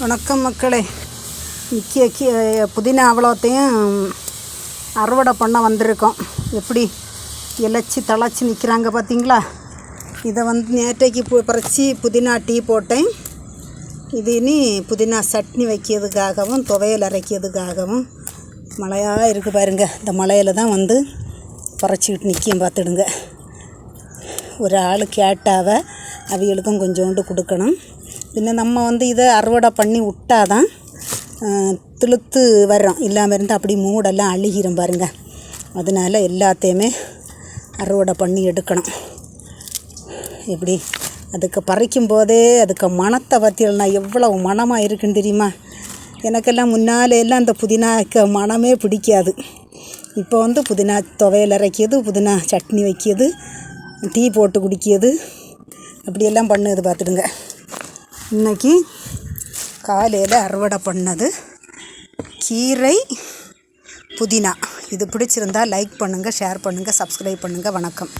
வணக்கம் மக்களே. முக்கிய புதினா அவ்வளோத்தையும் அறுவடை பண்ண வந்திருக்கோம். எப்படி இலைச்சி தழைச்சி நிற்கிறாங்க பார்த்தீங்களா? இதை வந்து நேற்றைக்கு பு பறித்து புதினா டீ போட்டேன். இது இனி புதினா சட்னி வைக்கிறதுக்காகவும் துவையல் அரைக்கிறதுக்காகவும் மழையாக இருக்குது பாருங்கள் இந்த மழையில் தான் வந்து பறச்சிக்கிட்டு நிற்கும் பார்த்துடுங்க. ஒரு ஆள் கேட்டாவ அவிகளுக்கும் கொஞ்சோண்டு கொடுக்கணும். பின்ன நம்ம வந்து இதை அறுவடை பண்ணி விட்டாதான் துளுத்து வர்றோம். இல்லாமல் இருந்தால் அப்படி மூடெல்லாம் அழுகிறோம் பாருங்க. அதனால எல்லாத்தையுமே அறுவடை பண்ணி எடுக்கணும். இப்படி அதுக்கு பறிக்கும் போதே அதுக்கு மனத்தை பற்றினா எவ்வளவு மணமாக இருக்குன்னு தெரியுமா? எனக்கெல்லாம் முன்னாலே எல்லாம் அந்த புதினாக்கு மனமே பிடிக்காது. இப்போ வந்து புதினா துவையல் அரைக்கிது புதினா சட்னி வைக்கிது டீ போட்டு குடிக்கிறது. அப்படியெல்லாம் பண்ணுது பார்த்துடுங்க. இன்றைக்கி காலையில் அறுவடை பண்ணது கீரை புதினா. இது பிடிச்சிருந்தா லைக் பண்ணுங்கள் ஷேர் பண்ணுங்கள் சப்ஸ்கிரைப் பண்ணுங்கள் வணக்கம்.